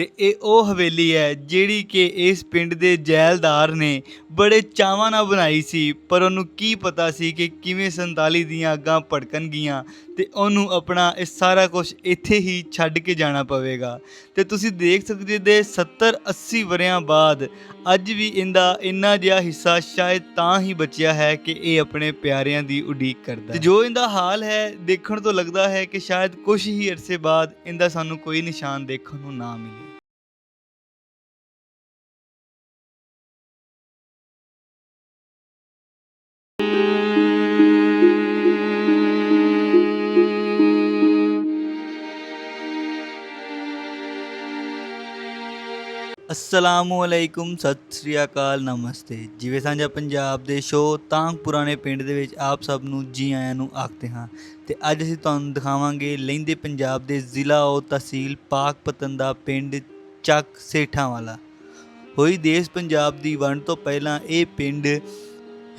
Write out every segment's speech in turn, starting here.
ਤੇ ਇਹ ਉਹ ਹਵੇਲੀ ਹੈ ਜਿਹੜੀ ਕਿ ਇਸ ਪਿੰਡ ਦੇ ਜੈਲਦਾਰ ਨੇ ਬੜੇ ਚਾਵਾਂ ਨਾਲ ਬਣਾਈ ਸੀ, ਪਰ ਉਹਨੂੰ ਕੀ ਪਤਾ ਸੀ ਕਿ ਕਿਵੇਂ 47 ਦੀਆਂ ਅੱਗਾਂ ਭੜਕਣਗੀਆਂ ਤੇ ਉਹਨੂੰ ਆਪਣਾ ਇਹ ਸਾਰਾ ਕੁਝ ਇੱਥੇ ਹੀ ਛੱਡ ਕੇ ਜਾਣਾ ਪਵੇਗਾ। ਤੇ ਤੁਸੀਂ ਦੇਖ ਸਕਦੇ ਦੇ 70 80 ਵਰਿਆਂ ਬਾਅਦ ਅੱਜ ਵੀ ਇਹਦਾ ਇੰਨਾ ਜਿਹਾ ਹਿੱਸਾ ਸ਼ਾਇਦ ਤਾਂ ਹੀ ਬਚਿਆ ਹੈ ਕਿ ਇਹ ਆਪਣੇ ਪਿਆਰਿਆਂ ਦੀ ਉਡੀਕ ਕਰਦਾ ਹੈ। ਜੋ ਇਹਦਾ ਹਾਲ ਹੈ, ਦੇਖਣ ਤੋਂ ਲੱਗਦਾ ਹੈ ਕਿ ਸ਼ਾਇਦ ਕੁਝ ਹੀ ਅਰਸੇ ਬਾਅਦ ਇਹਦਾ ਸਾਨੂੰ ਕੋਈ ਨਿਸ਼ਾਨ ਦੇਖਣ ਨੂੰ ਨਾ ਮਿਲੇ। ਅਸਲਾਮੁ ਸਤਿ ਸ੍ਰੀ ਅਕਾਲ, ਨਮਸਤੇ। ਜਿਵੇਂ ਸਾਂਝਾ ਪੰਜਾਬ ਦੇ ਸ਼ੋਅ ਤਾਂਗ ਪੁਰਾਣੇ ਪਿੰਡ ਦੇ ਵਿੱਚ ਆਪ ਸਭ ਨੂੰ ਜੀ ਆਇਆਂ ਨੂੰ ਆਖਦੇ ਹਾਂ। ਤੇ ਅੱਜ ਅਸੀਂ ਤੁਹਾਨੂੰ ਦਿਖਾਵਾਂਗੇ ਲਹਿੰਦੇ ਪੰਜਾਬ ਦੇ ਜ਼ਿਲ੍ਹਾ ਉਹ ਤਹਿਸੀਲ ਪਾਕਪਤਨ ਦਾ ਪਿੰਡ ਚੱਕ ਸੇਠਾਂ ਵਾਲਾ। ਹੋਈ ਦੇਸ਼ ਪੰਜਾਬ ਦੀ ਵੰਡ ਤੋਂ ਪਹਿਲਾਂ ਇਹ ਪਿੰਡ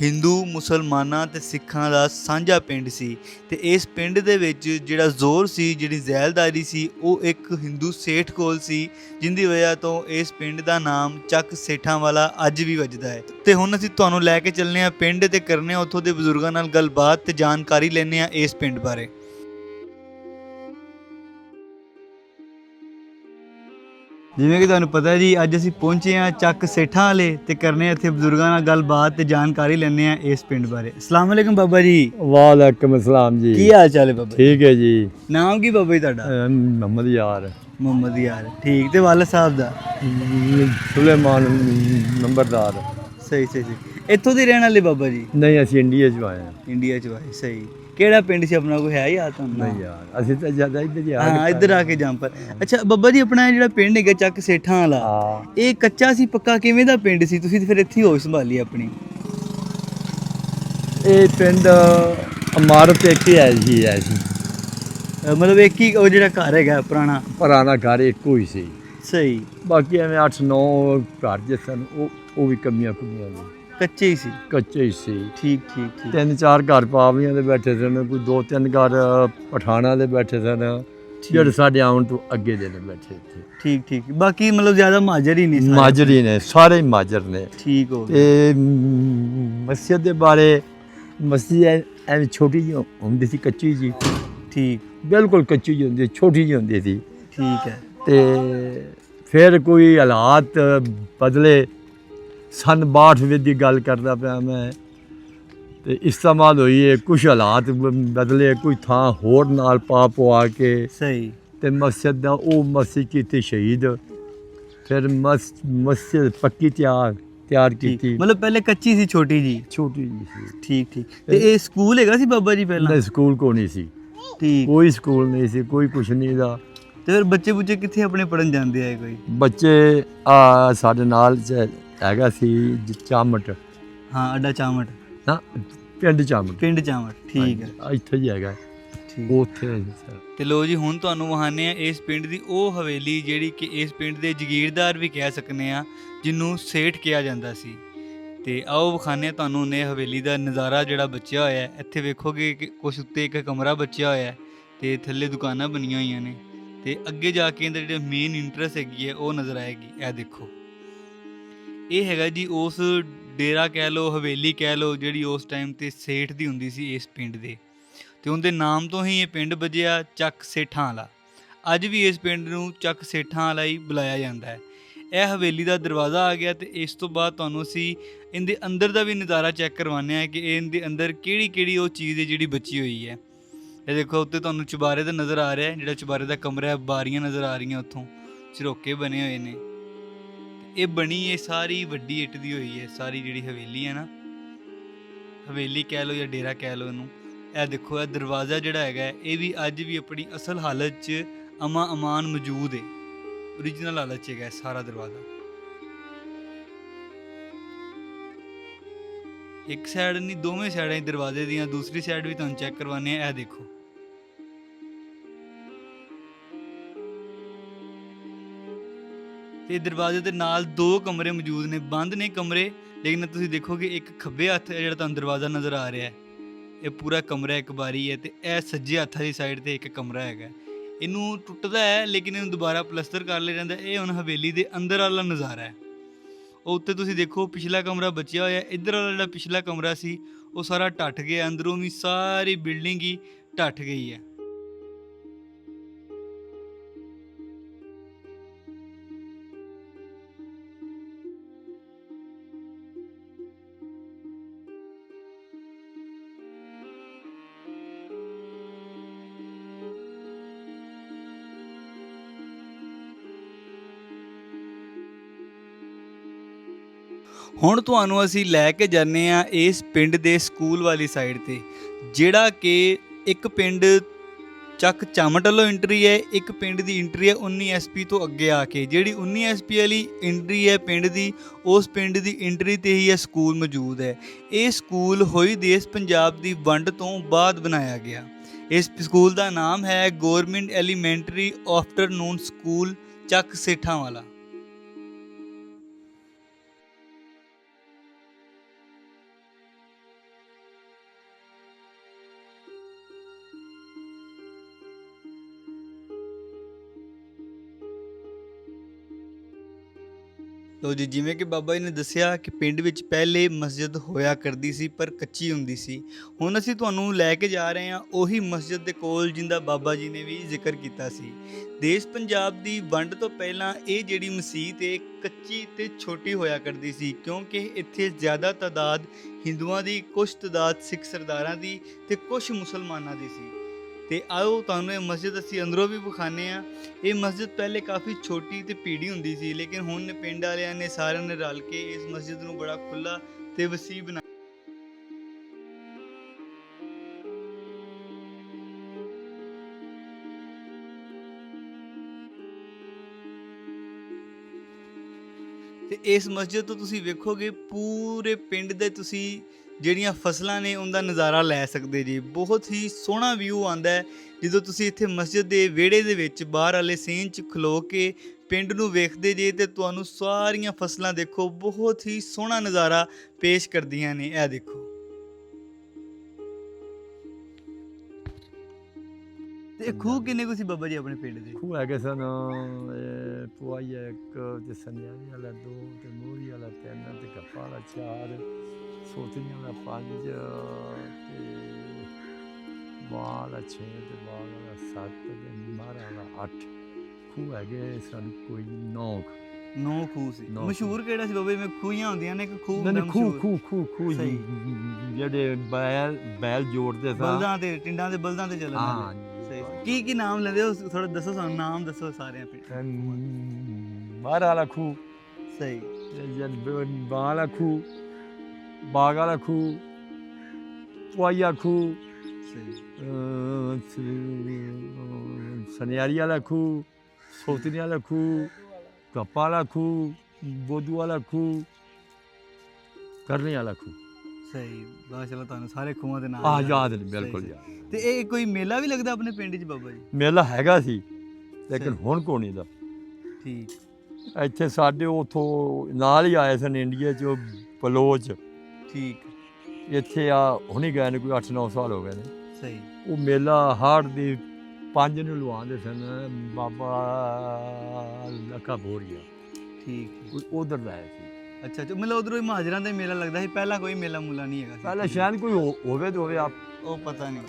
ਹਿੰਦੂ, ਮੁਸਲਮਾਨਾਂ ਤੇ ਸਿੱਖਾਂ ਦਾ ਸਾਂਝਾ ਪਿੰਡ ਸੀ ਤੇ ਇਸ ਪਿੰਡ ਦੇ ਵਿੱਚ ਜਿਹੜਾ ਜ਼ੋਰ ਸੀ, ਜਿਹੜੀ ਜ਼ੈਲਦਾਰੀ ਸੀ, ਉਹ ਇੱਕ ਹਿੰਦੂ ਸੇਠ ਕੋਲ ਸੀ, ਜਿੰਦੀ ਵਜ੍ਹਾ ਤੋਂ ਇਸ ਪਿੰਡ ਦਾ ਨਾਮ ਚੱਕ ਸੇਠਾਂ ਵਾਲਾ ਅੱਜ ਵੀ ਵੱਜਦਾ ਹੈ। ਤੇ ਹੁਣ ਅਸੀਂ ਤੁਹਾਨੂੰ ਲੈ ਕੇ ਚੱਲਨੇ ਆ ਪਿੰਡ ਤੇ ਕਰਨੇ ਆ ਉੱਥੋਂ ਦੇ ਬਜ਼ੁਰਗਾਂ ਨਾਲ ਗੱਲਬਾਤ ਤੇ ਜਾਣਕਾਰੀ ਲੈਣੇ ਆ ਇਸ ਪਿੰਡ ਬਾਰੇ। ਜਿਵੇਂ ਕਿ ਤੁਹਾਨੂੰ ਪਤਾ ਜੀ ਅੱਜ ਅਸੀਂ ਪਹੁੰਚੇ ਆ ਚੱਕ ਸੇਠਾਂ ਵਾਲੇ ਤੇ ਕਰਨੇ ਇੱਥੇ ਬਜ਼ੁਰਗਾਂ ਨਾਲ ਗੱਲਬਾਤ ਤੇ ਜਾਣਕਾਰੀ ਲੈਣੇ ਆ ਇਸ ਪਿੰਡ ਬਾਰੇ। ਅਸਲਾਮ ਅਲੈਕਮ ਬਾਬਾ ਜੀ। ਵਾਲੇਕਮ ਅਸਲਾਮ ਜੀ। ਕੀ ਹਾਲ ਚਾਲ ਹੈ ਬਾਬਾ? ਠੀਕ ਹੈ ਜੀ। ਨਾਮ ਕੀ ਬਾਬਾ ਜੀ ਤੁਹਾਡਾ? ਅਹ ਮੁਹੰਮਦ ਯਾਰ। ਮੁਹੰਮਦ ਯਾਰ। ਠੀਕ ਤੇ ਵਾਲਾ ਸਾਹਿਬ ਦਾ? ਸੁਲੇਮਾਨ ਨੰਬਰਦਾਰ। ਸਹੀ ਸਹੀ ਸਹੀ। ਇੱਥੋਂ ਦੇ ਰਹਿਣ ਵਾਲੇ ਬਾਬਾ ਜੀ? ਨਹੀਂ ਅਸੀਂ ਇੰਡੀਆ ਚ ਆਏ ਹਾਂ। ਇੰਡੀਆ ਚ ਵਾਏ ਸਹੀ। ਕਿਹੜਾ ਪਿੰਡ ਸੀ ਆਪਣਾ? ਕੋਈ ਹੈ ਯਾਦ ਤੁਹਾਨੂੰ? ਨਹੀਂ ਯਾਰ ਅਸੀਂ ਤਾਂ ਜ਼ਿਆਦਾ ਇੱਧਰ ਹੀ ਆ ਹਾਂ ਇੱਧਰ ਆ ਕੇ ਜੰਪਰ ਅੱਛਾ ਬੱਬਾ ਜੀ ਆਪਣਾ ਇਹ ਜਿਹੜਾ ਪਿੰਡ ਹੈਗਾ ਚੱਕ ਸੇਠਾਂ ਵਾਲਾ ਹਾਂ। ਇਹ ਕੱਚਾ ਸੀ ਪੱਕਾ ਕਿਵੇਂ ਦਾ ਪਿੰਡ ਸੀ? ਤੁਸੀਂ ਤੇ ਫਿਰ ਇੱਥੇ ਹੀ ਹੋਸ਼ ਸੰਭਾਲੀ ਆਪਣੀ। ਇਹ ਪਿੰਡ ਇਮਾਰਤ ਇੱਕ ਹੀ ਹੈ ਜੀ ਹੈ ਅਹ ਮਤਲਬ ਇੱਕ ਹੀ ਉਹ ਜਿਹੜਾ ਘਰ ਹੈਗਾ ਪੁਰਾਣਾ। ਪੁਰਾਣਾ ਘਰ ਇੱਕੋ ਹੀ ਸੀ। ਸਹੀ। ਬਾਕੀ ਐਵੇਂ 8-9 ਘਰ ਜੇ ਸਨ ਉਹ ਉਹ ਵੀ ਕਮੀਆਂ ਕੁਮੀਆਂ ਨੇ। ਕੱਚੇ ਹੀ ਸੀ। ਕੱਚੇ ਹੀ ਸੀ। ਠੀਕ ਠੀਕ ਠੀਕ। ਤਿੰਨ ਚਾਰ ਘਰ ਪਾਵੀਆਂ ਦੇ ਬੈਠੇ ਸਨ ਕੋਈ ਦੋ ਤਿੰਨ ਘਰ ਪਠਾਣਾ ਦੇ ਬੈਠੇ ਸਨ ਜਿਹੜੇ ਸਾਡੇ ਆਉਣ ਤੋਂ ਅੱਗੇ ਦੇ ਨੇ ਬੈਠੇ ਇੱਥੇ। ਠੀਕ ਠੀਕ। ਬਾਕੀ ਮਤਲਬ ਜ਼ਿਆਦਾ ਮਾਜਰ ਹੀ ਨਹੀਂ ਸਾਰੇ। ਮਾਜਰੀ ਨੇ ਸਾਰੇ ਹੀ ਮਾਜਰ ਨੇ। ਠੀਕ ਹੋ ਗਿਆ। ਤੇ ਮਸਜਿਦ ਦੇ ਬਾਰੇ ਮਸਜਿਦ ਐ- ਐਵੇਂ ਛੋਟੀ ਜਿਹੀ ਹੁੰਦੀ ਸੀ ਕੱਚੀ ਜੀ। ਠੀਕ। ਬਿਲਕੁਲ ਕੱਚੀ ਜਿਹੀ ਹੁੰਦੀ ਛੋਟੀ ਜਿਹੀ ਹੁੰਦੀ ਸੀ। ਠੀਕ ਹੈ। ਤੇ ਫਿਰ ਕੋਈ ਹਾਲਾਤ ਬਦਲੇ ਸਨ 62 ਵਿੱਚ ਦੀ ਗੱਲ ਕਰਦਾ ਪਿਆ ਮੈਂ। ਤੇ ਇਸਤੇਮਾਲ ਹੋਈ ਹੈ ਕੁਝ ਹਾਲਾਤ ਬਦਲੇ ਕੋਈ ਥਾਂ ਹੋਰ ਨਾਲ ਪਾ ਪਵਾ ਕੇ ਸਹੀ। ਤੇ ਮਸਜਿਦ ਦਾ ਉਹ ਮਸਜਿਦ ਕੀਤੀ ਸ਼ਹੀਦ। ਫਿਰ ਮਸ ਮਸਜਿਦ ਪੱਕੀ ਤਿਆਰ ਤਿਆਰ ਕੀਤੀ। ਮਤਲਬ ਪਹਿਲੇ ਕੱਚੀ ਸੀ ਛੋਟੀ ਜੀ? ਛੋਟੀ ਸੀ। ਠੀਕ ਠੀਕ। ਤੇ ਇਹ ਸਕੂਲ ਹੈਗਾ ਸੀ ਬਾਬਾ ਜੀ ਪਹਿਲਾਂ? ਨਹੀਂ ਸਕੂਲ ਕੋ ਨਹੀਂ ਸੀ। ਠੀਕ। ਕੋਈ ਸਕੂਲ ਨਹੀਂ ਸੀ ਕੋਈ ਕੁਛ ਨਹੀਂ ਦਾ ਤੇ ਫਿਰ ਬੱਚੇ ਬੁੱਚੇ ਕਿੱਥੇ ਆਪਣੇ ਪੜਨ ਜਾਂਦੇ ਆ ਕੋਈ? ਬੱਚੇ ਆ ਸਾਡੇ ਨਾਲ ਹੈਗਾ ਸੀ ਜ- ਚਾਮਟ। ਹਾਂ ਅੱਡਾ ਚਾਮਟ। ਨਾ ਪਿੰਡ ਚਾਮਟ। ਪਿੰਡ ਚਾਮਟ ਠੀਕ ਹੈ। ਇੱਥੇ ਹੀ ਹੈਗਾ। ਠੀਕ। ਉੱਥੇ ਹੈ ਜੀ ਸਰ। ਤੇ ਲੋ ਜੀ ਹੁਣ ਤੁਹਾਨੂੰ ਵਹਾਨੇ ਆ ਇਸ ਪਿੰਡ ਦੀ ਉਹ ਹਵੇਲੀ ਜਿਹੜੀ ਕਿ ਇਸ ਪਿੰਡ ਦੇ ਜ਼ਗੀਰਦਾਰ ਵੀ ਕਹਿ ਸਕਨੇ ਆ ਜਿਹਨੂੰ ਸੇਠ ਕਿਹਾ ਜਾਂਦਾ ਸੀ। ਤੇ ਆਓ ਵਿਖਾਨੇ ਆ ਤੁਹਾਨੂੰ ਨੇ ਹਵੇਲੀ ਦਾ ਨਜ਼ਾਰਾ ਜਿਹੜਾ ਬਚਿਆ ਹੋਇਆ ਹੈ। ਇੱਥੇ ਵੇਖੋਗੇ ਕਿ ਕੁਛ ਉੱਤੇ ਇੱਕ ਕਮਰਾ ਬਚਿਆ ਹੋਇਆ ਹੈ ਤੇ ਥੱਲੇ ਦੁਕਾਨਾਂ ਬਣੀਆਂ ਹੋਈਆਂ ਨੇ। ਤੇ ਅੱਗੇ ਜਾ ਕੇ ਇਹਦਾ ਜਿਹੜਾ ਮੇਨ ਇੰਟਰਸਟ ਹੈਗੀ ਹੈ ਉਹ ਨਜ਼ਰ ਆਏਗੀ। ਇਹ ਦੇਖੋ। ਇਹ ਹੈਗਾ ਜੀ ਉਸ ਡੇਰਾ ਕਹਿ ਲੋ ਹਵੇਲੀ ਕਹਿ ਲੋ ਜਿਹੜੀ ਉਸ ਟਾਈਮ ਤੇ ਸੇਠ ਦੀ ਹੁੰਦੀ ਸੀ ਇਸ ਪਿੰਡ ਦੇ। ਤੇ ਉਹਦੇ ਨਾਮ ਤੋਂ ਹੀ ਇਹ ਪਿੰਡ ਵਜਿਆ ਚੱਕ ਸੇਠਾਂ ਵਾਲਾ। ਅੱਜ ਵੀ ਇਸ ਪਿੰਡ ਨੂੰ ਚੱਕ ਸੇਠਾਂ ਵਾਲਾ ਹੀ ਬੁਲਾਇਆ ਜਾਂਦਾ ਹੈ। ਇਹ ਹਵੇਲੀ ਦਾ ਦਰਵਾਜ਼ਾ ਆ ਗਿਆ ਤੇ ਇਸ ਤੋਂ ਬਾਅਦ ਤੁਹਾਨੂੰ ਅਸੀਂ ਇਹਦੇ ਅੰਦਰ ਦਾ ਵੀ ਨਜ਼ਾਰਾ ਚੈੱਕ ਕਰਵਾਉਂਦੇ ਆ ਕਿ ਇਹਦੇ ਅੰਦਰ ਕਿਹੜੀ ਕਿਹੜੀ ਉਹ ਚੀਜ਼ ਹੈ ਜਿਹੜੀ ਬਚੀ ਹੋਈ ਹੈ। ਇਹ ਦੇਖੋ, ਉੱਤੇ ਤੁਹਾਨੂੰ ਚੁਬਾਰੇ ਦਾ ਨਜ਼ਰ ਆ ਰਿਹਾ ਹੈ, ਜਿਹੜਾ ਚੁਬਾਰੇ ਦਾ ਕਮਰਾ ਹੈ, ਬਾਰੀਆਂ ਨਜ਼ਰ ਆ ਰਹੀਆਂ ਉੱਥੋਂ। ਝਰੋਕੇ ਬਣੇ ਹੋਏ ਨੇ। ਇਹ ਬਣੀ ਇਹ ਸਾਰੀ ਵੱਡੀ ਇੱਟ ਦੀ ਹੋਈ ਹੈ, ਸਾਰੀ ਜਿਹੜੀ ਹਵੇਲੀ ਹੈ ਨਾ। ਹਵੇਲੀ ਕਹਿ ਲਓ ਜਾਂ ਡੇਰਾ ਕਹਿ ਲਓ ਇਹਨੂੰ। ਇਹ ਦੇਖੋ, ਇਹ ਦਰਵਾਜ਼ਾ ਜਿਹੜਾ ਹੈਗਾ, ਇਹ ਵੀ ਅੱਜ ਵੀ ਆਪਣੀ ਅਸਲ ਹਾਲਤ 'ਚ ਅਮਾ ਅਮਾਨ ਮੌਜੂਦ ਹੈ origignal ਹਾਲਤ 'ਚ ਹੈਗਾ ਸਾਰਾ ਦਰਵਾਜ਼ਾ। ਇੱਕ ਸਾਈਡ ਨਹੀਂ, ਦੋਵੇਂ ਸਾਈਡਾਂ ਹੀ ਦਰਵਾਜ਼ੇ ਦੀਆਂ, ਦੂਸਰੀ ਸਾਈਡ ਵੀ ਤੁਹਾਨੂੰ ਚੈੱਕ ਕਰਵਾਉਂਦੇ ਆ ਇਹ ਦੇਖੋ। ਤੇ ਦਰਵਾਜ਼ੇ ਦੇ ਨਾਲ ਦੋ ਕਮਰੇ ਮੌਜੂਦ ਨੇ, ਬੰਦ ਨੇ ਕਮਰੇ, ਲੇਕਿਨ ਤੁਸੀਂ ਦੇਖੋਗੇ ਇੱਕ ਖੱਬੇ ਹੱਥ ਜਿਹੜਾ ਤੁਹਾਨੂੰ ਦਰਵਾਜ਼ਾ ਨਜ਼ਰ ਆ ਰਿਹਾ ਹੈ। ਇਹ ਪੂਰਾ ਕਮਰਾ ਇੱਕ ਬਾਰੀ ਹੈ ਤੇ ਇਹ ਸੱਜੇ ਹੱਥ ਦੀ ਸਾਈਡ ਤੇ ਇੱਕ ਕਮਰਾ ਹੈਗਾ। ਇਹਨੂੰ ਟੁੱਟਦਾ ਹੈ, ਲੇਕਿਨ ਇਹਨੂੰ ਦੁਬਾਰਾ ਪਲਸਤਰ ਕਰ ਲਿਆ ਜਾਂਦਾ ਇਹ ਹੁਣ ਹਵੇਲੀ ਦੇ ਅੰਦਰ ਵਾਲਾ ਨਜ਼ਾਰਾ ਹੈ। ਉਹ ਉੱਤੇ ਤੁਸੀਂ ਦੇਖੋ ਪਿਛਲਾ ਕਮਰਾ ਬਚਿਆ ਹੋਇਆ ਇੱਧਰ ਵਾਲਾ ਜਿਹੜਾ ਪਿਛਲਾ ਕਮਰਾ ਸੀ, ਉਹ ਸਾਰਾ ਟੱਟ ਗਿਆ, ਅੰਦਰੋਂ ਵੀ ਸਾਰੀ ਬਿਲਡਿੰਗ ਹੀ ਟੱਟ ਗਈ ਹੈ। ਹੁਣ ਤੁਹਾਨੂੰ ਅਸੀਂ ਲੈ ਕੇ ਜਾਂਦੇ ਆ ਇਸ ਪਿੰਡ ਦੇ ਸਕੂਲ ਵਾਲੀ ਸਾਈਡ ਤੇ, ਜਿਹੜਾ ਕਿ ਇੱਕ ਪਿੰਡ ਚੱਕ ਚਾਮਟ ਵੱਲੋਂ ਐਂਟਰੀ ਹੈ, ਇੱਕ ਪਿੰਡ ਦੀ ਐਂਟਰੀ ਹੈ 19 ਐਸਪੀ ਤੋਂ ਅੱਗੇ ਆ ਕੇ, ਜਿਹੜੀ 19 ਐਸਪੀ ਵਾਲੀ ਐਂਟਰੀ ਹੈ ਪਿੰਡ ਦੀ, ਉਸ ਪਿੰਡ ਦੀ ਐਂਟਰੀ ਤੇ ਹੀ ਇਹ ਸਕੂਲ ਮੌਜੂਦ ਹੈ। ਇਹ ਸਕੂਲ ਹੋਈ ਦੇਸ਼ ਪੰਜਾਬ ਦੀ ਵੰਡ ਤੋਂ ਬਾਅਦ ਬਣਾਇਆ ਗਿਆ। ਇਸ ਸਕੂਲ ਦਾ ਨਾਮ ਹੈ ਗਵਰਨਮੈਂਟ ਐਲੀਮੈਂਟਰੀ ਆਫਟਰਨੂਨ ਸਕੂਲ ਚੱਕ ਸੇਠਾਂ ਵਾਲਾ। ਲੋ ਜੀ, ਜਿਵੇਂ ਕਿ ਬਾਬਾ ਜੀ ਨੇ ਦੱਸਿਆ ਕਿ ਪਿੰਡ ਵਿੱਚ ਪਹਿਲੇ ਮਸਜਿਦ ਹੋਇਆ ਕਰਦੀ ਸੀ, ਪਰ ਕੱਚੀ ਹੁੰਦੀ ਸੀ। ਹੁਣ ਅਸੀਂ ਤੁਹਾਨੂੰ ਲੈ ਕੇ ਜਾ ਰਹੇ ਹਾਂ ਉਹੀ ਮਸਜਿਦ ਦੇ ਕੋਲ ਜਿੰਦਾ ਬਾਬਾ ਜੀ ਨੇ ਵੀ ਜ਼ਿਕਰ ਕੀਤਾ ਸੀ। ਦੇਸ਼ ਪੰਜਾਬ ਦੀ ਵੰਡ ਤੋਂ ਪਹਿਲਾਂ ਇਹ ਜਿਹੜੀ ਮਸਜਿਦ ਹੈ ਕੱਚੀ ਤੇ ਛੋਟੀ ਹੋਇਆ ਕਰਦੀ ਸੀ, ਕਿਉਂਕਿ ਇੱਥੇ ਜ਼ਿਆਦਾ ਤਾਦਾਦ ਹਿੰਦੂਆਂ ਦੀ ਕੁਝ ਤਾਦਾਦ ਸਿੱਖ ਸਰਦਾਰਾਂ ਦੀ ਤੇ ਕੁਝ ਮੁਸਲਮਾਨਾਂ ਦੀ ਸੀ। ਤੇ ਆਓ ਤੁਹਾਨੂੰ ਇਹ ਮਸਜਿਦ ਅਸੀਂ ਅੰਦਰੋਂ ਵੀ ਵਿਖਾਣੇ ਆ ਇਹ ਮਸਜਿਦ ਪਹਿਲੇ ਕਾਫੀ ਛੋਟੀ ਤੇ ਪੀੜੀ ਹੁੰਦੀ ਸੀ, ਲੇਕਿਨ ਹੁਣ ਪਿੰਡ ਵਾਲਿਆਂ ਨੇ ਸਾਰਿਆਂ ਨੇ ਰਲ ਕੇ ਇਸ ਮਸਜਿਦ ਨੂੰ ਬੜਾ ਖੁੱਲਾ ਤੇ ਵਸੀਹ ਬਣਾ ਤੇ ਇਸ ਮਸਜਿਦ ਤੋਂ ਤੁਸੀਂ ਵੇਖੋਗੇ ਪੂਰੇ ਪਿੰਡ ਦੇ ਤੁਸੀਂ ਜਿਹੜੀਆਂ ਫਸਲਾਂ ਨੇ ਉਹਦਾ ਨਜ਼ਾਰਾ ਲੈ ਸਕਦੇ ਜੀ। ਬਹੁਤ ਹੀ ਸੋਹਣਾ ਵਿਊ ਆਂਦਾ ਹੈ। ਜਦੋਂ ਤੁਸੀਂ ਇੱਥੇ ਮਸਜਿਦ ਦੇ ਵਿਹੜੇ ਦੇ ਵਿੱਚ ਬਾਹਰ ਵਾਲੇ ਸੀਨ 'ਚ ਖਲੋ ਕੇ ਪਿੰਡ ਨੂੰ ਵੇਖਦੇ ਜੇ, ਤੇ ਤੁਹਾਨੂੰ ਸਾਰੀਆਂ ਫਸਲਾਂ ਦੇਖੋ, ਬਹੁਤ ਹੀ ਸੋਹਣਾ ਨਜ਼ਾਰਾ ਪੇਸ਼ ਕਰਦੀਆਂ ਨੇ। ਇਹ ਦੇਖੋ। ਤੇ ਖੂਹ ਕਿੰਨੇ ਕੁ ਸੀ ਬਾਬਾ ਜੀ ਆਪਣੇ ਪਿੰਡ ਦੇ? ਖੂਹ ਹੈਗੇ ਸਨ, ਇਹ ਪੁਆਈ ਇੱਕ, ਤੇ ਸੰਨਿਆਰੀ ਵਾਲਾ ਦੋ, ਤੇ ਮੂਰੀ ਵਾਲਾ ਤਿੰਨ, ਤੇ ਕੱਪਾ ਵਾਲਾ ਚਾਰ ਸੋਤੀਆਂ ਵਾਲਾ ਪੰਜ ਤੇ ਵਾਲਾ ਛੇ ਤੇ ਵਾਲਾ ਵਾਲਾ ਸੱਤ ਤੇ ਮਾਰਾ ਵਾਲਾ ਅੱਠ। ਖੂਹ ਹੈਗੇ ਸਨ ਕੋਈ ਨੌ ਕੁ। ਨੌ ਖੂਹ ਸੀ। ਮਸ਼ਹੂਰ ਕਿਹੜਾ ਸੀ ਬਾਬਾ? ਮੈਂ ਖੂਹੀਆਂ ਹੁੰਦੀਆਂ ਨੇ ਕਿ ਖੂਹ ਨਹੀਂ ਹੁੰਦਾ ਖੂਹ ਮਸ਼ਹੂਰ? ਖੂਹ ਖੂਹ ਖੂਹ। ਜਿਹੜੇ ਬੈਲ ਬੈਲ ਜੋੜਦੇ ਸਨ ਬਲਦਾਂ ਤੇ ਟਿੰਡਾਂ ਦੇ ਬਲਦਾਂ ਤੇ ਚੱਲਣ ਹਾਂ ਵਾਲੇ ਕੀ ਕੀ ਨਾਮ ਲੈਂਦੇ ਹੋ? ਥੋੜਾ ਦੱਸੋ ਸਾਨੂੰ ਨਾਮ ਦੱਸੋ ਸਾਰਿਆਂ ਪਿੰਡ ਮਾਰਾ ਵਾਲਾ ਖੂਹ। ਸਹੀ। ਜਨ ਬਾਲਾ ਖੂ ਬਾਗ ਵਾਲਾ ਖੂ ਪੁਆਇਆ ਖੂ ਸਹੀ। ਸਨਿਆਰੀ ਵਾਲਾ ਖੂ ਸੋਤਨੀ ਵਾਲਾ ਖੂ ਕੱਪਾ ਵਾਲਾ ਖੂ ਬੋਦੂ ਵਾਲਾ ਖੂ ਕਰਨੇ ਵਾਲਾ ਖੂ ਸਹੀ। ਮਾਸ਼ਾਅੱਲਾ ਤੁਹਾਨੂੰ ਸਾਰੇ ਖੂਹਾਂ ਦੇ ਨਾਮ ਆ ਯਾਦ ਨੇ ਬਿਲਕੁਲ। ਯਾਦ ਤੇ ਇਹ ਕੋਈ ਮੇਲਾ ਵੀ ਲੱਗਦਾ ਆਪਣੇ ਪਿੰਡ 'ਚ ਬਾਬਾ ਜੀ? ਮੇਲਾ ਹੈਗਾ ਸੀ ਲੇਕਿਨ। ਹੁਣ ਕੋਣੀ ਦਾ ਠੀਕ। ਇੱਥੇ ਸਾਡੇ ਉਥੋਂ ਨਾਲ ਹੀ ਆਏ ਸਨ ਇੰਡੀਆ ਚ ਉਹ ਬਲੋਚ। ਠੀਕ ਇੱਥੇ ਆ ਹੁਣੀ ਗਏ ਨੇ ਕੋਈ 8-9 ਸਾਲ ਹੋ ਗਏ ਨੇ। ਸਹੀ। ਉਹ ਮੇਲਾ ਹਾੜ ਦੀ ਪੰਜ ਨੂੰ ਲਵਾਉਂਦੇ ਸਨ ਬਾਬਾ ਲੱਖਾ ਬੋਰੀਆ। ਠੀਕ ਕੋਈ ਉਧਰ ਦਾ ਹੈ ਸੀ। ਅੱਛਾ ਅੱਛਾ ਮਤਲਬ ਉਧਰੋਂ ਹੀ ਮਹਾਜਰਾਂ ਦਾ ਮੇਲਾ ਲੱਗਦਾ ਸੀ। ਪਹਿਲਾਂ ਕੋਈ ਮੇਲਾ ਮੂਲਾ ਨਹੀਂ ਹੈਗਾ ਸੀ। ਪਹਿਲਾਂ ਸ਼ਾਇਦ ਕੋਈ ਹੋ- ਹੋਵੇ ਤਾਂ ਹੋਵੇ ਆਪ ਉਹ ਪਤਾ ਨਹੀਂ।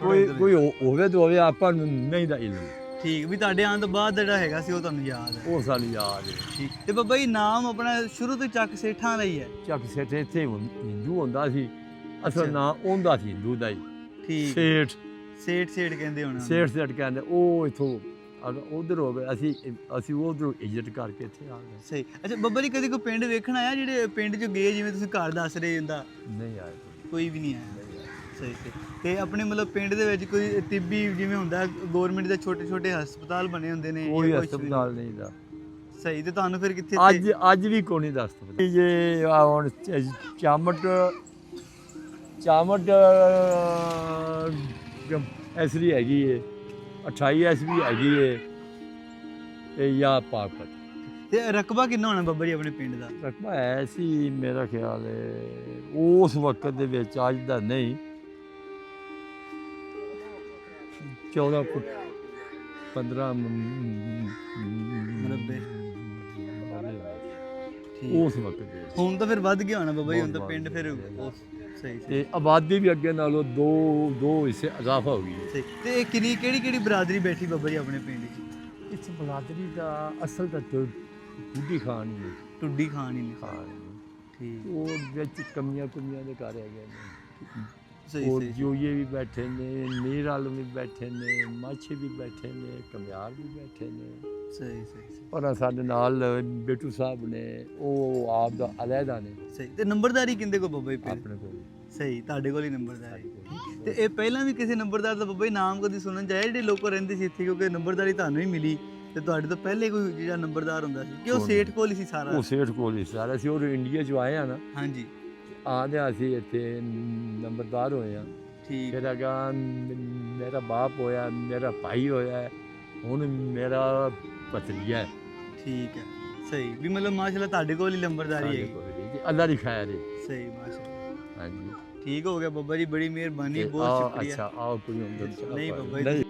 ਕੋਈ ਕੋਈ ਹੋ- ਹੋਵੇ ਤਾਂ ਹੋਵੇ ਆਪਾਂ ਨੂੰ ਨਹੀਂ ਦਾ ਇਲਮ ਠੀਕ ਵੀ ਤੁਹਾਡੇ ਆਉਣ ਤੋਂ ਬਾਅਦ ਜਿਹੜਾ ਹੈਗਾ ਸੀ ਉਹ ਤੁਹਾਨੂੰ ਯਾਦ ਹੈ। ਉਹ ਸਾਨੂੰ ਯਾਦ ਹੈ। ਠੀਕ ਤੇ ਬਾਬਾ ਜੀ ਨਾਮ ਆਪਣਾ ਸ਼ੁਰੂ ਤੋਂ ਚੱਕ ਸੇਠਾਂ ਦਾ ਹੀ ਹੈ। ਚੱਕ ਸੇਠ ਇੱਥੇ ਹੁੰ- ਹਿੰਦੂ ਹੁੰਦਾ ਸੀ। ਅੱਛਾ। ਅਸਲ ਨਾਂ ਉਹਦਾ ਸੀ ਹਿੰਦੂ ਦਾ ਹੀ। ਠੀਕ। ਸੇਠ। ਸੇਠ ਸੇਠ ਕਹਿੰਦੇ ਹੋਣਾ। ਸੇਠ ਸੇਠ ਕਹਿੰਦੇ ਉਹ ਇਥੋਂ ਉਧਰ ਹੋ ਗਏ। ਅਸੀਂ ਅਸੀਂ ਉਧਰੋਂ ਇੱਜ਼ਤ ਕਰਕੇ ਇੱਥੇ ਆ ਗਏ। ਸਹੀ। ਅੱਛਾ ਬੱਬਾ ਜੀ ਕਦੇ ਕੋਈ ਪਿੰਡ ਵੇਖਣ ਆਇਆ ਜਿਹੜੇ ਪਿੰਡ 'ਚ ਗਏ ਜਿਵੇਂ ਤੁਸੀਂ ਘਰ ਦੱਸ ਰਹੇ ਹੁੰਦਾ? ਨਹੀਂ ਆਏ ਕੋਈ ਵੀ ਨਹੀਂ ਆਇਆ। ਸਹੀ ਸਹੀ ਤੇ ਆਪਣੇ ਮਤਲਬ ਪਿੰਡ ਦੇ ਵਿੱਚ ਕੋਈ ਤਿੱਬੀ ਜਿਵੇਂ ਹੁੰਦਾ ਗਵਰਨਮੈਂਟ ਦੇ ਛੋਟੇ ਛੋਟੇ ਹਸਪਤਾਲ ਬਣੇ ਹੁੰਦੇ ਨੇ ਜਾਂ ਕੋਈ ਕੁਛ ਵੀ। ਹਸਪਤਾਲ ਨਹੀਂ ਦਾ। ਸਹੀ ਤੇ ਤੁਹਾਨੂੰ ਫਿਰ ਕਿੱਥੇ ਅੱਜ ਅੱਜ ਵੀ ਕੋਈ ਨਹੀਂ ਦੱਸਦਾ ਇਹ ਆ ਹੁਣ ਚ- ਚਾਮਟ ਚਾਮਟ ਐਸਰੀ ਹੈਗੀ ਏ 28 ਐਸਰੀ ਹੈਗੀ ਏ ਤੇ ਜਾਂ ਪਾਕਪਤ ਤੇ ਰਕਬਾ ਕਿੰਨਾ ਹੋਣਾ ਬੱਬਾ ਜੀ ਆਪਣੇ ਪਿੰਡ ਦਾ? ਰਕਬਾ ਹੈ ਸੀ ਮੇਰਾ ਖਿਆਲ ਹੈ ਉਸ ਵਕਤ ਦੇ ਵਿੱਚ ਅੱਜ ਦਾ ਨਹੀਂ। 14 ਫੁੱਟ 15 ਮੁਰੱਬੇ। ਉਸ ਵਕਤ ਦੇ ਹੁਣ ਤਾਂ ਫਿਰ ਵੱਧ ਗਿਆ ਹੋਣਾ ਬਾਬਾ ਜੀ ਹੁਣ ਤਾਂ ਪਿੰਡ ਫਿਰ। ਉਹ ਸਹੀ ਤੇ ਆਬਾਦੀ ਵੀ ਅੱਗੇ ਨਾਲੋਂ ਦੋ ਦੋ ਹਿੱਸੇ ਇਜ਼ਾਫਾ ਹੋ ਗਈ ਹੈ। ਤੇ ਇਹ ਕਿੰਨੀ ਕਿਹੜੀ ਕਿਹੜੀ ਬਰਾਦਰੀ ਬੈਠੀ ਬਾਬਾ ਜੀ ਆਪਣੇ ਪਿੰਡ 'ਚ? ਇਸ ਬਲਾਦਰੀ ਦਾ ਅਸਲ ਤਾਂ ਬੁੱਢੀ ਖਾਨ ਹੀ ਹੈ। ਟੁੱਡੀ ਖਾਨ ਹੀ ਖਾਨ ਠੀਕ। ਉਹ ਵਿੱਚ ਕਮੀਆਂ ਕੁਮੀਆਂ ਦੇ ਘਰ ਹੈਗੇ ਨੇ। ਸਹੀ ਜੋਈਏ ਵੀ ਬੈਠੇ ਨੇ ਨੀਰ ਵਾਲ ਵੀ ਬੈਠੇ ਨੇ ਮਾਛੇ ਵੀ ਬੈਠੇ ਨੇ ਕਮਿਆਰ ਵੀ ਬੈਠੇ ਨੇ। ਸਹੀ ਸਹੀ ਸਹੀ। ਪਰ ਸਾਡੇ ਨਾਲ ਬੇਟੂ ਸਾਹਿਬ ਨੇ ਉਹ ਆਪ ਦਾ ਅਲੱਗਾ ਨੇ। ਸਹੀ। ਤੇ ਨੰਬਰਦਾਰੀ ਕਿੰਦੇ ਕੋ ਬਾਬਾ ਜੀ ਪਿੰਡ ਆਪਣੇ ਕੋਲ। ਸਹੀ ਤੁਹਾਡੇ ਕੋਲ ਹੀ ਨੰਬਰਦਾਰੀ। ਤੇ ਇਹ ਪਹਿਲਾਂ ਵੀ ਕਿਸੇ ਨੰਬਰਦਾਰ ਦਾ ਬਾਬਾ ਜੀ ਨਾਮ ਕਦੀ ਸੁਣਨ ਚ ਆਇਆ ਜਿਹੜੇ ਲੋਕ ਰਹਿੰਦੇ ਸੀ ਇੱਥੇ ਕਿਉਂਕਿ ਨੰਬਰਦਾਰੀ ਤੁਹਾਨੂੰ ਹੀ ਮਿਲੀ। ਤੇ ਤੁਹਾਡੇ ਤੋਂ ਪਹਿਲੇ ਕੋਈ ਜਿਹੜਾ ਨੰਬਰਦਾਰ ਹੁੰਦਾ ਸੀ ਕਿ ਉਹ? ਸੇਠ ਕੋਲ ਹੀ ਸੀ ਸਾਰਾ? ਉਹ ਸੇਠ ਕੋਲ ਹੀ ਸਾਰਾ। ਸੀ ਉਹ ਇੰਡੀਆ ਚ ਆਏ ਆ ਨਾ। ਹਾਂਜੀ। ਆਂਦੇ ਅਸੀਂ ਇੱਥੇ ਨੰਬਰਦਾਰ ਹੋਏ ਆ ਠੀਕ। ਫਿਰ ਅਗਾ ਮੇਰਾ ਬਾਪ ਹੋਇਆ ਮੇਰਾ ਭਾਈ ਹੋਇਆ ਹੁਣ ਮੇਰਾ ਪਤਰੀਆ ਹੈ। ਠੀਕ ਹੈ ਸਹੀ। ਵੀ ਮਤਲਬ ਮਾਸ਼ਾਅੱਲਾ ਤੁਹਾਡੇ ਕੋਲ ਹੀ ਨੰਬਰਦਾਰੀ ਸਾਡੇ ਹੈ ਅੱਲਾ ਦੀ ਖੈਰ ਹੈ ਸਹੀ ਮਾਸ਼ਾਅੱਲਾ। ਹਾਂਜੀ। ਠੀਕ ਹੋ ਗਿਆ ਬਾਬਾ ਜੀ ਬੜੀ ਮਿਹਰਬਾਨੀ ਬਹੁਤ ਸ਼ੁਕਰੀਆ। ਅੱਛਾ ਆਓ ਕੋਈ ਹੁੰਦਾ ਨਹੀਂ ਬਾਬਾ ਜੀ,